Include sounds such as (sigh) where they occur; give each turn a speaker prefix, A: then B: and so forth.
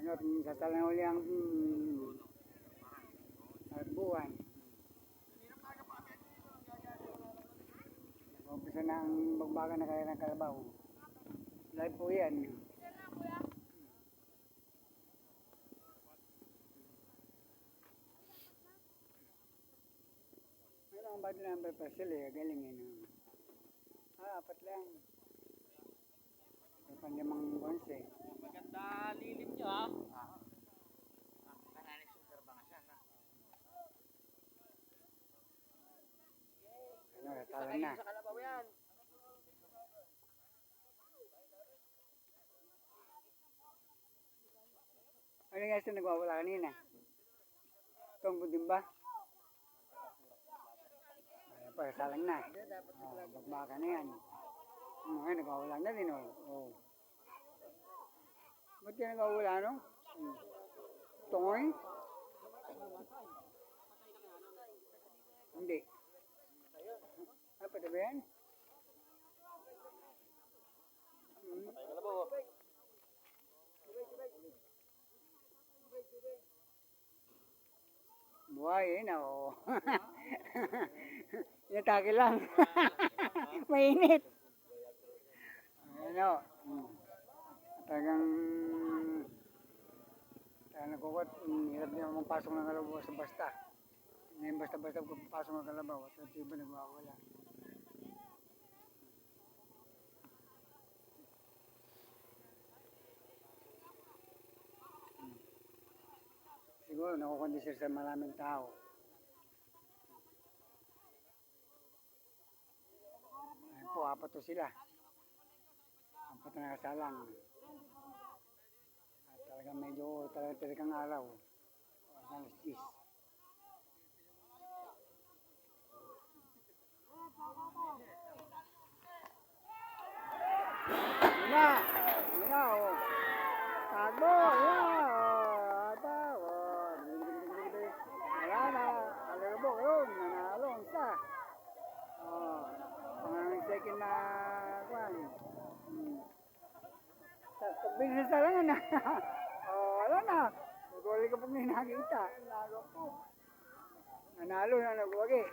A: ano, sasalang uli ang mm, buwan. Umpisa na ang magbaga na kaya ng kalabaw. Live po yan. Meron ang body number pa sila eh. Galing yun. Ah, apat lang. May pandamang bonse. Talang na.
B: Sa kalabaw yan.
A: Ano nga siya nagwawala kanina? Tungkol din ba? Ay, pa, salang na. Oh, bagbaka na yan. Nga, nagwawala na din, oh. oh. Ba't yan nagwawala, no? Hmm. Tungoy? Hindi. Ba yan? Hmm. Buhay eh, na oo. (laughs) Inatake lang. (laughs) Mainit. Ano? Talagang talagang nagkukot, hirap niya magpasok ng kalabaw sa basta. Ngayon basta-basta papasok ng kalabaw at iba nagwawala. Siguro nakukondisir sa maraming tao. Ayun po, apat to sila. Apat na nakasalang. At talagang medyo talagang talagang araw. Alas 10. Yun na! Yun na, oh. Tago! Yun na! Oh, tago! Wala na! Alabok yun! Nanalo ang isa! Oh, pangang second na kwan. Hmm. Sabihin sa lang na. (laughs) oh, wala na. Naguli ka pag may nakita. Nago po. Nanalo na nagwagi.